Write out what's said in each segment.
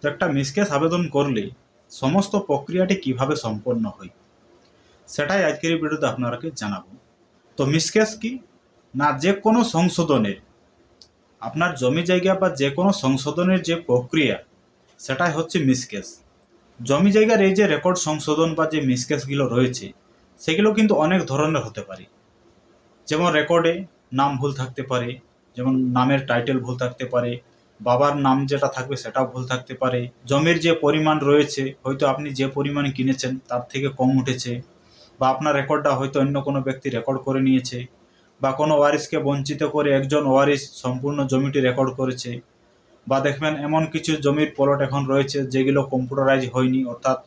তো একটা মিসকেস আবেদন করলে সমস্ত প্রক্রিয়াটি কীভাবে সম্পন্ন হয়, সেটাই আজকের ভিডিওতে আপনারাকে জানাব। তো মিসকেস কি? না যে কোনো সংশোধনের, আপনার জমি জায়গা বা যে কোনো সংশোধনের যে প্রক্রিয়া, সেটাই হচ্ছে মিসকেস। জমি জায়গার এই যে রেকর্ড সংশোধন বা যে মিসকেসগুলো রয়েছে, সেগুলো কিন্তু অনেক ধরনের হতে পারে। যেমন রেকর্ডে নাম ভুল থাকতে পারে, যেমন নামের টাইটেল ভুল থাকতে পারে বাবার নাম যেটা থাকবে সেটাও ভুল থাকতে পারে। জমির যে পরিমাণ রয়েছে, হয়তো আপনি যে পরিমাণ কিনেছেন তার থেকে কম উঠেছে বা আপনার রেকর্ডটা হয়তো অন্য কোনো ব্যক্তি রেকর্ড করে নিয়েছে বা কোনো ওয়ারিসকে বঞ্চিত করে একজন ওয়ারিস সম্পূর্ণ জমিটি রেকর্ড করেছে বা দেখবেন এমন কিছু জমির প্লট এখন রয়েছে যেগুলো কম্পিউটারাইজ হয়নি, অর্থাৎ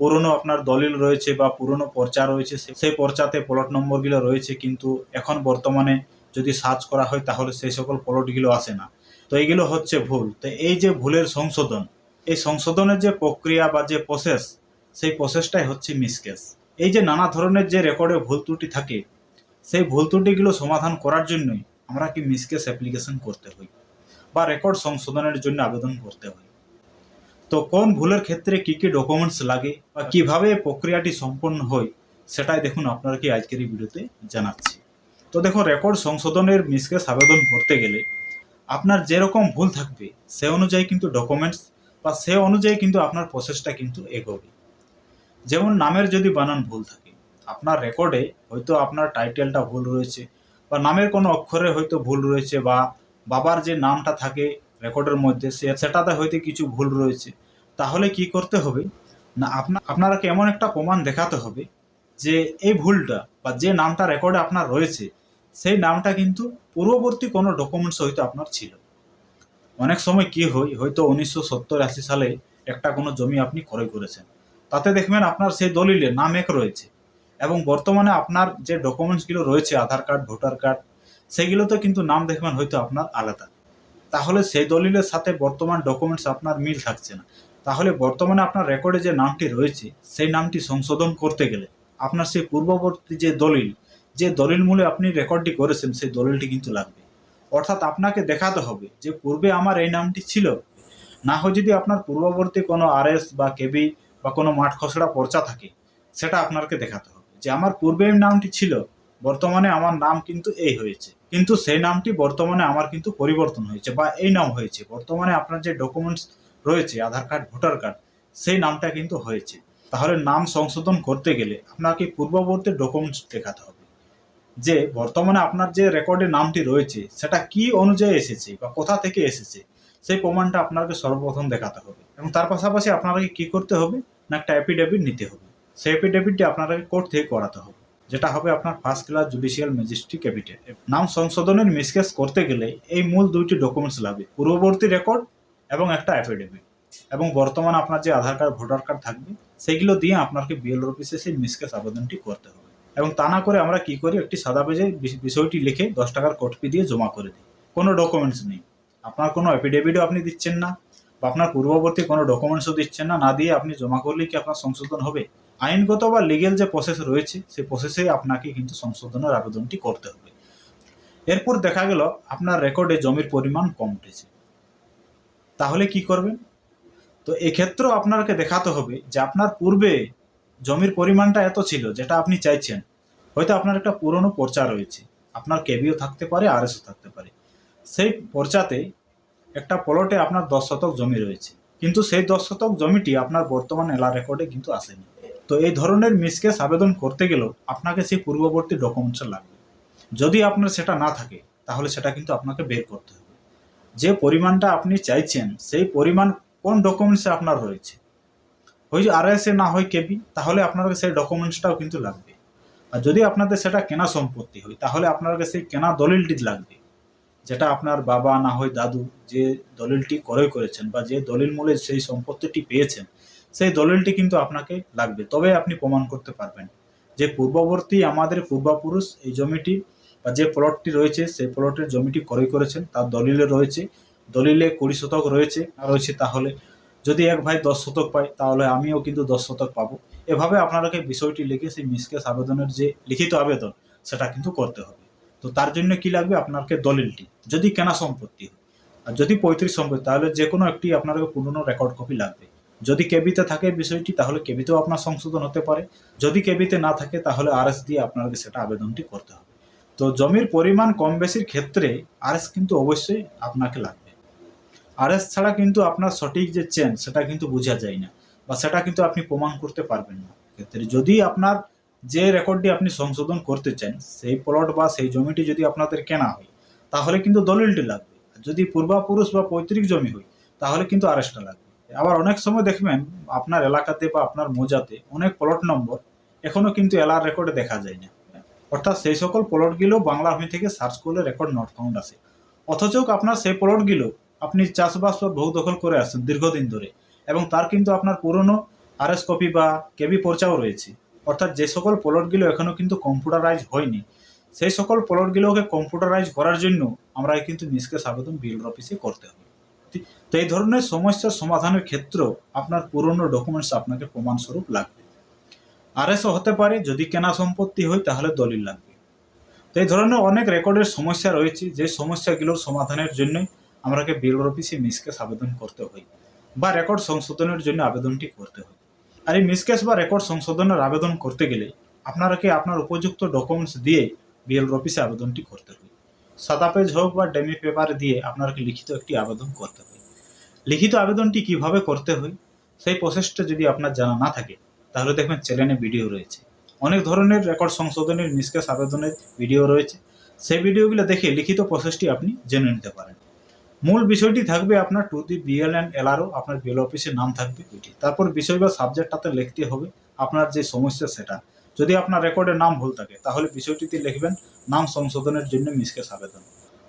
পুরনো আপনার দলিল রয়েছে বা পুরনো পর্চা রয়েছে সেই পর্চাতে প্লট নম্বরগুলো রয়েছে, কিন্তু এখন বর্তমানে যদি সার্চ করা হয় তাহলে সেই সকল প্লটগুলো আসে না। তো এইগুলো হচ্ছে ভুল। তো এই যে ভুলের সংশোধন, এই সংশোধনের যে প্রক্রিয়া বা যে প্রসেস সেই প্রসেসটাই হচ্ছে মিসকেস এই যে নানা ধরনের যে রেকর্ডে ভুল ত্রুটি থাকে, সেই ভুল ত্রুটিগুলো সমাধান করার জন্যই আমরা কি মিসকেস অ্যাপ্লিকেশন করতে হই বা রেকর্ড সংশোধনের জন্য আবেদন করতে হয় তো কোন ভুলের ক্ষেত্রে কি কি ডকুমেন্টস লাগে বা কীভাবে প্রক্রিয়াটি সম্পন্ন হয়, সেটাই দেখুন আপনাকে আজকের এই ভিডিওতে জানাচ্ছি। তো দেখো রেকর্ড সংশোধনের মিসকেস আবেদন করতে গেলে আপনার যেরকম ভুল থাকবে, সে অনুযায়ী কিন্তু ডকুমেন্টস বা সে অনুযায়ী কিন্তু আপনার প্রসেসটা কিন্তু এগোবে। যেমন নামের যদি বানান ভুল থাকে, আপনার রেকর্ডে হয়তো আপনার টাইটেলটা ভুল রয়েছে বা নামের কোনো অক্ষরে হয়তো ভুল রয়েছে বা বাবার যে নামটা থাকে রেকর্ডের মধ্যে, সে সেটাতে হয়তো কিছু ভুল রয়েছে। তাহলে কি করতে হবে? না আপনার আপনারাকে এমন একটা প্রমাণ দেখাতে হবে যে এই ভুলটা বা যে নামটা রেকর্ডে আপনার রয়েছে সেই নামটা কিন্তু পূর্ববর্তী কোনো ডকুমেন্টস হয়তো আপনার ছিল। অনেক সময় কি হয়, হয়তো উনিশশো সত্তর আশি সালে একটা কোনো জমি আপনি ক্রয় করেছেন। তাতে দেখবেন আপনার সেই দলিলে নাম এক রয়েছে এবং বর্তমানে আপনার যে ডকুমেন্টসগুলো রয়েছে, আধার কার্ড, ভোটার কার্ড, সেগুলোতে কিন্তু নাম দেখবেন হয়তো আপনার আলাদা। তাহলে সেই দলিলের সাথে বর্তমান ডকুমেন্টস আপনার মিল থাকছে না। তাহলে বর্তমানে আপনার রেকর্ডে যে নামটি রয়েছে, সেই নামটি সংশোধন করতে গেলে আপনার সেই পূর্ববর্তী যে দলিল যে দলিল মূলে আপনি রেকর্ডটি করেছেন, সেই দলিলটি কিন্তু লাগবে। অর্থাৎ আপনাকে দেখাতে হবে যে পূর্বে আমার এই নামটি ছিল। না হয় যদি আপনার পূর্ববর্তী কোনো আরএস বা কেবি বা কোনো মাঠ খসড়া পর্চা থাকে, সেটা আপনাকে দেখাতে হবে যে আমার পূর্বে এই নামটি ছিল, বর্তমানে আমার নাম কিন্তু এই হয়েছে। কিন্তু সেই নামটি বর্তমানে আমার কিন্তু পরিবর্তন হয়েছে বা এই নাম হয়েছে। বর্তমানে আপনার যে ডকুমেন্টস রয়েছে, আধার কার্ড, ভোটার কার্ড, সেই নামটা কিন্তু হয়েছে। তাহলে নাম সংশোধন করতে গেলে আপনাকে পূর্ববর্তী ডকুমেন্টস দেখাতে হবে। যে বর্তমানে আপনার যে রেকর্ডে নামটি রয়েছে, সেটা কি অনুযায়ী এসেছে বা কোথা থেকে এসেছে, সেই প্রমাণটা আপনাকে সর্বপ্রথম দেখাতে হবে। এবং তার পাশাপাশি আপনাকে কি করতে হবে? না একটা অ্যাফিডেভিট নিতে হবে। সেই অ্যাফিডেভিটটি আপনাকে কোর্ট থেকে করাতে হবে, যেটা হবে আপনার first class judicial magistrate capital নাম সংশোধনের মিসকেস করতে গেলে এই মূল দুইটি ডকুমেন্টস লাগবে, পূর্ববর্তী রেকর্ড এবং একটা অ্যাফিডেভিট এবং বর্তমানে আপনার যে আধার কার্ড ভোটার কার্ড থাকবে, সেগুলো দিয়ে আপনাকে বিএল অফিসে সেই মিসকেস আবেদনটি করতে হবে। এবং তা না করে আমরা কি করি, একটি সাদা পেজে বিষ- বিষয়টি লিখে দশ টাকার কোট ফি দিয়ে জমা করে দিই। কোনো ডকুমেন্টস নেই। আপনার কোনো অ্যাফিডেভিটও আপনি দিচ্ছেন না বা আপনার পূর্ববর্তী কোনো ডকুমেন্টসও দিচ্ছেন না। না দিয়ে আপনি জমা করলেই কি আপনার সংশোধন হবে? আইনগত বা লিগেল যে প্রসেস রয়েছে সেই প্রসেসে আপনাকে কিন্তু সংশোধনের আবেদনটি করতে হবে। এরপর দেখা গেল, আপনার রেকর্ডে জমির পরিমাণ কম উঠেছে। তাহলে কি করবেন? তো এক্ষেত্রেও আপনাকে দেখাতে হবে যে আপনার পূর্বে জমির পরিমাণটা এত ছিল, যেটা আপনি চাইছেন। হয়তো আপনার একটা পুরনো পর্চা রয়েছে। আপনার কেবিও থাকতে পারে আরএসও থাকতে পারে। সেই পর্চাতে একটা প্লটে আপনার দশ শতক জমি রয়েছে। কিন্তু সেই দশ শতক জমিটি আপনার বর্তমান এলা রেকর্ডে কিন্তু আসেনি। তো এই ধরনের মিসকেস আবেদন করতে গেলেও আপনাকে সেই পূর্ববর্তী ডকুমেন্টস লাগবে। যদি আপনার সেটা না থাকে, তাহলে সেটা কিন্তু আপনাকে বের করতে হবে। যে পরিমাণটা আপনি চাইছেন, সেই পরিমাণ কোন ডকুমেন্টসে আপনার রয়েছে? ওই যে আরএসএ না হয় কেবি, তাহলে আপনাকে সেই ডকুমেন্টসটাও কিন্তু লাগবে। আর যদি আপনাদের সেটা কেনা সম্পত্তি হয়, তাহলে আপনাকে সেই কেনা দলিলটি লাগবে। যেটা আপনার বাবা না হয় দাদু যে দলিলটি ক্রয় করেছেন বা যে দলিল মূলে সেই সম্পত্তিটি পেয়েছেন, সেই দলিলটি কিন্তু আপনাকে লাগবে। তবে আপনি প্রমাণ করতে পারবেন যে পূর্ববর্তী আমাদের পূর্বপুরুষ এই জমিটি বা যে প্লটটি রয়েছে, সেই প্লটের জমিটি ক্রয় করেছেন, তার দলিলে রয়েছে, দলিলে কুড়ি শতক রয়েছে রয়েছে তাহলে যদি এক ভাই দশ শতক পায়, তাহলে আমিও কিন্তু দশ শতক পাবো। এভাবে আপনাকে বিষয়টি লিখে সেই মিসকেস আবেদনের যে লিখিত আবেদন, সেটা কিন্তু করতে হবে। তো তার জন্য কি লাগবে? আপনাকে দলিলটি, যদি কেনা সম্পত্তি আর যদি পঁয়ত্রিশ সম্পত্তি, তাহলে যে কোনো একটি আপনাকে পুরনো রেকর্ড কপি লাগবে। যদি কেবিতে থাকে বিষয়টি, তাহলে কেবিতেও আপনার সংশোধন হতে পারে। যদি কেবিতে না থাকে, তাহলে আরএস দিয়ে আপনাকে সেটা আবেদনটি করতে হবে। তো জমির পরিমাণ কম বেশির ক্ষেত্রে আরএস কিন্তু অবশ্যই আপনাকে লাগবে। আরএস ছাড়া কিন্তু আপনার সঠিক যে চেন সেটা কিন্তু বোঝা যায় না বা সেটা কিন্তু আপনি প্রমাণ করতে পারবেন না। ক্ষেত্রে যদি আপনার যে রেকর্ডটি আপনি সংশোধন করতে চান, সেই প্লট বা সেই জমিটি যদি আপনাদের কেনা হয়, তাহলে কিন্তু দলিলটি লাগবে। যদি পূর্বাপুরুষ বা পৈতৃক জমি হয়, তাহলে কিন্তু আরেস্টটা লাগবে। আবার অনেক সময় দেখবেন, আপনার এলাকাতে বা আপনার মোজাতে অনেক প্লট নম্বর এখনও কিন্তু এলার রেকর্ডে দেখা যায় না। অর্থাৎ সেই সকল প্লটগুলো বাংলা ভূমি থেকে সার্চ করলে রেকর্ড নট ফাউন্ড আসে। অথচ আপনার সেই প্লটগুলো আপনি চাষবাস বা বহু দখল করে আসছেন দীর্ঘদিন ধরে। এবং তার কিন্তু আপনার পুরনো আরএস কপি বা কেবি পর্চাও রয়েছে। অর্থাৎ যে সকল প্লটগুলো এখনও কিন্তু কম্পিউটারাইজ হয়নি, সেই সকল প্লটগুলোকে কম্পিউটারাইজ করার জন্য আমরা কিন্তু নিষ্কেষ আবেদন বিএল অফিসে করতে হবে। তো এই ধরনের সমস্যার সমাধানের ক্ষেত্রেও আপনার পুরনো ডকুমেন্টস আপনাকে প্রমাণস্বরূপ লাগবে। আরএসও হতে পারে, যদি কেনা সম্পত্তি হয় তাহলে দলিল লাগবে। তো এই ধরনের অনেক রেকর্ডের সমস্যা রয়েছে, যে সমস্যাগুলোর সমাধানের জন্যই আমাকে বিএল অফিসে মিসকেস আবেদন করতে হয় বা রেকর্ড সংশোধনের জন্য আবেদনটি করতে হয়। আর এই মিসকেস বা রেকর্ড সংশোধনের আবেদন করতে গেলে আপনারাকে আপনার উপযুক্ত ডকুমেন্টস দিয়ে বিএল অফিসে আবেদনটি করতে হয়? সাদা পেজ হোক বা ডেমি পেপার দিয়ে আপনাকে লিখিত একটি আবেদন করতে হয়। লিখিত আবেদনটি কীভাবে করতে হয়? সেই প্রসেসটা যদি আপনার জানা না থাকে, তাহলে দেখবেন চ্যানেলে ভিডিও রয়েছে। অনেক ধরনের রেকর্ড সংশোধনের নিষ্কাশ আবেদনের ভিডিও রয়েছে। সেই ভিডিওগুলো দেখে লিখিত প্রসেসটি আপনি জেনে নিতে পারেন। মূল বিষয়টি থাকবে আপনার to the BL and LRO আপনার বিএল অফিসের নাম থাকবে ওইটি তারপর বিষয় বা সাবজেক্টটাতে লিখতে হবে আপনার যে সমস্যা সেটা। যদি আপনার রেকর্ডের নাম ভুল থাকে, তাহলে বিষয়টিতে লিখবেন নাম সংশোধনের জন্য মিসকেস আবেদন।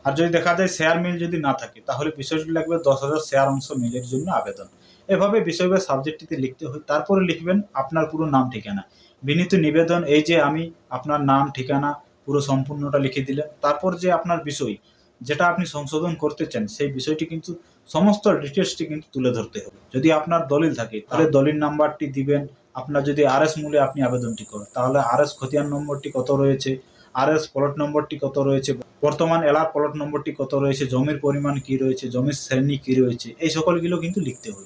আর যদি দেখা যায় শেয়ার মিল যদি না থাকে, তাহলে বিষয়টি লাগবে দশ হাজার শেয়ার অংশ মিলের জন্য আবেদন। এভাবে বিষয় বা সাবজেক্টটিতে লিখতে হয়, তারপরে লিখবেন আপনার পুরো নাম ঠিকানা। বিনীত নিবেদন, এই যে আমি আপনার নাম ঠিকানা পুরো সম্পূর্ণটা লিখে দিলেন তারপর যে আপনার বিষয় যেটা আপনি সংশোধন করতে চান সেই বিষয়টি কিন্তু সমস্ত ডিটেলসটি কিন্তু তুলে ধরতে হবে। যদি আপনার দলিল থাকে তাহলে দলিল নাম্বারটি দিবেন। আপনার যদি আর এস মূলে আপনি আবেদনটি করেন তাহলে আর এস খতিয়ান নম্বরটি কত রয়েছে আর এস প্লট নম্বরটি কত রয়েছে বর্তমান এলার প্লট নম্বরটি কত রয়েছে জমির পরিমাণ কি রয়েছে জমির শ্রেণি কি রয়েছে এই সকলগুলো কিন্তু লিখতে হবে।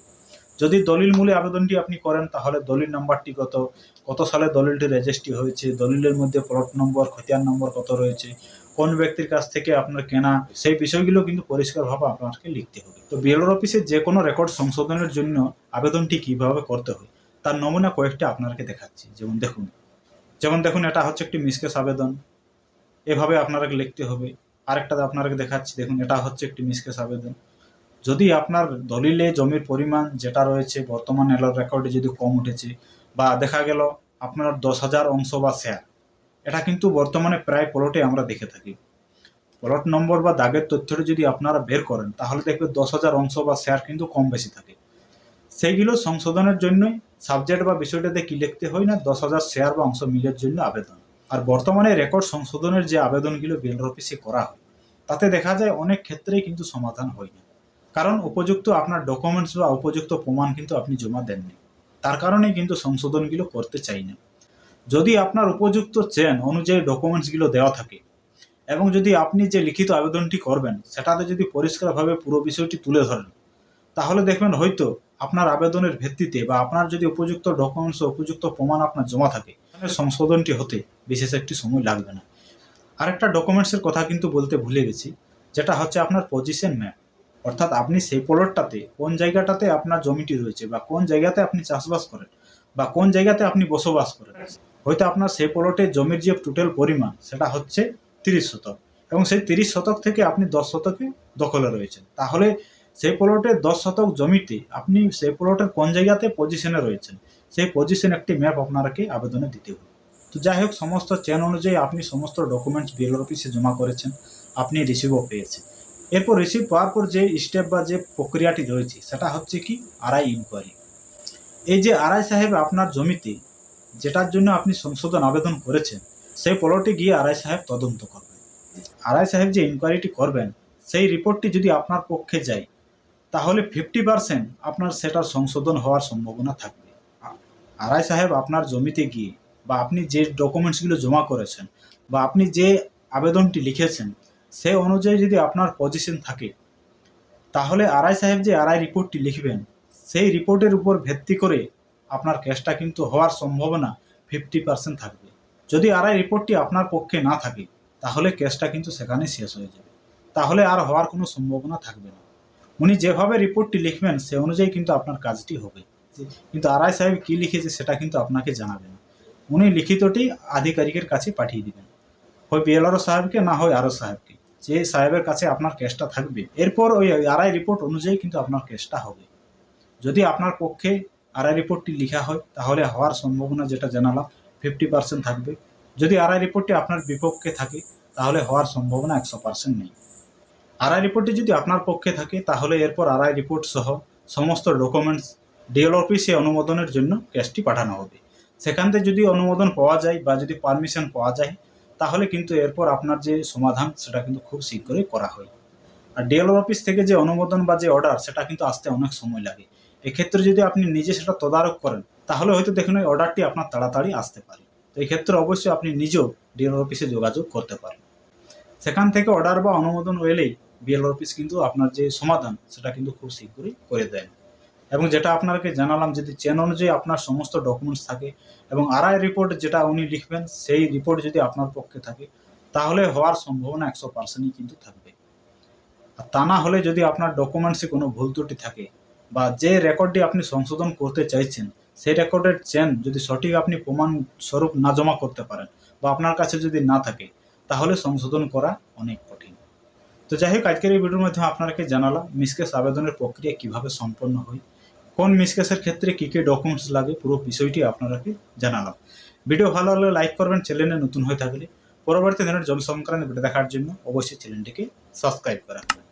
যদি দলিল মূলে আবেদনটি আপনি করেন তাহলে দলিল নাম্বারটি কত কত সালে দলিলটি রেজিস্ট্রি হয়েছে দলিলের মধ্যে প্লট নম্বর খতিয়ান নম্বর কত রয়েছে কোন ব্যক্তির কাছ থেকে আপনার কেনা, সেই বিষয়গুলো কিন্তু পরিষ্কারভাবে আপনাকে লিখতে হবে। তো বিএলওর অফিসে যে কোনো রেকর্ড সংশোধনের জন্য আবেদনটি কীভাবে করতে হয়, তার নমুনা কয়েকটা আপনাকে দেখাচ্ছি। যেমন দেখুন যেমন দেখুন, এটা হচ্ছে একটি মিসকেস আবেদন। এভাবে আপনাকে লিখতে হবে। আরেকটা আপনাকে দেখাচ্ছি, দেখুন, এটা হচ্ছে একটি মিসকেস আবেদন। যদি আপনার দলিলে জমির পরিমাণ যেটা রয়েছে, বর্তমান এলার রেকর্ডে যদি কম উঠেছে, বা দেখা গেল আপনার দশ হাজার অংশ বা শেয়ার এটা কিন্তু বর্তমানে প্রায় প্লটে আমরা দেখে থাকি। প্লট নম্বর বা দাগের তথ্যটি যদি আপনারা বের করেন, তাহলে দেখবে দশ হাজার অংশ বা শেয়ার কিন্তু কম বেশি থাকে। সেইগুলো সংশোধনের জন্যই সাবজেক্ট বা বিষয়টাতে কি লিখতে হয় না, দশ হাজার শেয়ার বা অংশ মিলের জন্য আবেদন। আর বর্তমানে রেকর্ড সংশোধনের যে আবেদনগুলো বিএলআর অফিসে করা হয়, তাতে দেখা যায় অনেক ক্ষেত্রেই কিন্তু সমাধান হয় না। কারণ উপযুক্ত আপনার ডকুমেন্টস বা উপযুক্ত প্রমাণ কিন্তু আপনি জমা দেননি। তার কারণেই কিন্তু সংশোধনগুলো করতে চাই না। যদি আপনার উপযুক্ত চেন অনুযায়ী ডকুমেন্টসগুলো দেওয়া থাকে, এবং যদি আপনি যে লিখিত আবেদনটি করবেন, সেটাতে যদি পরিষ্কারভাবে পুরো বিষয়টি তুলে ধরেন, তাহলে দেখবেন হয়তো আপনার আবেদনের ভিত্তিতে বা আপনার যদি উপযুক্ত ডকুমেন্টস উপযুক্ত প্রমাণ আপনার জমা থাকে, তাহলে সংশোধনটি হতে বিশেষ একটি সময় লাগবে না। আরেকটা ডকুমেন্টসের কথা কিন্তু বলতে ভুলে গেছি, যেটা হচ্ছে আপনার পজিশন ম্যাপ অর্থাৎ আপনি সেই প্লটটাতে কোন জায়গাটাতে আপনার জমিটি রয়েছে বা কোন জায়গাতে আপনি চাষবাস করেন বা কোন জায়গাতে আপনি বসবাস করেন হয়তো আপনার সেই প্লটে জমির যে টোটাল পরিমাণ, সেটা হচ্ছে তিরিশ শতক। এবং সেই তিরিশ শতক থেকে আপনি দশ শতকে দখলে রয়েছেন। তাহলে সেই প্লটে দশ শতক জমিতে আপনি সেই প্লটের কোন জায়গাতে পজিশনে রয়েছেন? সেই পজিশন একটি ম্যাপ আপনাকে আবেদনে দিতে হবে। তো যাই হোক, সমস্ত চেন অনুযায়ী আপনি সমস্ত ডকুমেন্টস বিএলআর অফিসে জমা করেছেন, আপনি রিসিভও পেয়েছেন। এরপর রিসিভ পাওয়ার পর যে স্টেপ বা যে প্রক্রিয়াটি রয়েছে, সেটা হচ্ছে কি? আরআই ইনকোয়ারি এই যে আরআই সাহেব আপনার জমিতে যেটার জন্য আপনি সংশোধন আবেদন করেছেন, সেই প্লটে গিয়ে আরআই সাহেব তদন্ত করবেন। আরআই সাহেব যে ইনকোয়ারিটি করবেন, সেই রিপোর্টটি যদি আপনার পক্ষে যায়, তাহলে ফিফটি পার্সেন্ট আপনার সেটার সংশোধন হওয়ার সম্ভাবনা থাকবে। আরআই সাহেব আপনার জমিতে গিয়ে বা আপনি যে ডকুমেন্টসগুলো জমা করেছেন বা আপনি যে আবেদনটি লিখেছেন, সে অনুযায়ী যদি আপনার পজিশন থাকে, তাহলে আরআই সাহেব যে আরআই রিপোর্টটি লিখবেন, সেই রিপোর্টের উপর ভিত্তি করে আপনার কেসটা কিন্তু হওয়ার সম্ভাবনা ফিফটি পার্সেন্ট থাকবে। যদি আরআই রিপোর্টটি আপনার পক্ষে না থাকে, তাহলে কেসটা কিন্তু সেখানে শেষ হয়ে যাবে। তাহলে আর হওয়ার কোনো সম্ভাবনা থাকবে না। উনি যেভাবে রিপোর্টটি লিখবেন, সে অনুযায়ী কিন্তু আপনার কাজটি হবে। কিন্তু আরআই সাহেব কী লিখেছে সেটা কিন্তু আপনাকে জানাবে না। উনি লিখিতটি আধিকারিকের কাছে পাঠিয়ে দিবেন। হয় বিএলআরও সাহেবকে না হয় আরও সাহেবকে। যে সাহেবের কাছে আপনার কেসটা থাকবে, এরপর ওই আরআই রিপোর্ট অনুযায়ী কিন্তু আপনার কেসটা হবে। যদি আপনার পক্ষে আরআই রিপোর্টটি লেখা হয়, তাহলে হওয়ার সম্ভাবনা যেটা জানালাম ফিফটি পার্সেন্ট থাকবে। যদি আরআই রিপোর্টটি আপনার বিপক্ষে থাকে, তাহলে হওয়ার সম্ভাবনা একশো পার্সেন্ট নেই। আরআই রিপোর্টটি যদি আপনার পক্ষে থাকে, তাহলে এরপর আরআই রিপোর্ট সহ সমস্ত ডকুমেন্টস ডিএল অফিসে অনুমোদনের জন্য কেসটি পাঠানো হবে। সেখান থেকে যদি অনুমোদন পাওয়া যায় বা যদি পারমিশন পাওয়া যায়, তাহলে কিন্তু এরপর আপনার যে সমাধান, সেটা কিন্তু খুব শীঘ্রই করা হয়। আর ডিএলআর অফিস থেকে যে অনুমোদন বা যে অর্ডার সেটা কিন্তু আসতে অনেক সময় লাগে। এক্ষেত্রে যদি আপনি নিজে সেটা তদারক করেন, তাহলে হয়তো দেখুন ওই অর্ডারটি আপনার তাড়াতাড়ি আসতে পারে। তো এই ক্ষেত্রে অবশ্যই আপনি নিজেও ডিএলআর অফিসে যোগাযোগ করতে পারেন। সেখান থেকে অর্ডার বা অনুমোদন এলেই বিএলআর অফিস কিন্তু আপনার যে সমাধান, সেটা কিন্তু খুব শীঘ্রই করে দেন এবং যেটা আপনাকে জানালাম যদি চেন অনুযায়ী আপনার সমস্ত ডকুমেন্টস থাকে এবং আরআই রিপোর্ট যেটা উনি লিখবেন, সেই রিপোর্ট যদি আপনার পক্ষে থাকে, তাহলে হওয়ার সম্ভাবনা একশো পার্সেন্টই কিন্তু থাকবে। আর তা না হলে যদি আপনার ডকুমেন্টসে কোনো ভুল ত্রুটি থাকে বা যে রেকর্ডটি আপনি সংশোধন করতে চাইছেন, সেই রেকর্ডের চেন যদি সঠিক আপনি প্রমাণ স্বরূপ না জমা করতে পারেন বা আপনার কাছে যদি না থাকে, তাহলে সংশোধন করা অনেক কঠিন। তো যাই হোক, আজকের এই ভিডিওর মাধ্যমে আপনাকে জানালাম মিসকেস আবেদনের প্রক্রিয়া কীভাবে সম্পন্ন হয়, কোন মিসকেসের ক্ষেত্রে কী কী ডকুমেন্টস লাগে, পুরো বিষয়টি আপনাকে জানালাম। ভিডিও ভালো লাগলে লাইক করবেন, চ্যানেলে নতুন হয়ে থাকলে। পরবর্তী দিনের জল সংক্রান্ত ভিডিও দেখার জন্য অবশ্যই চ্যানেলটিকে সাবস্ক্রাইব করে রাখবেন।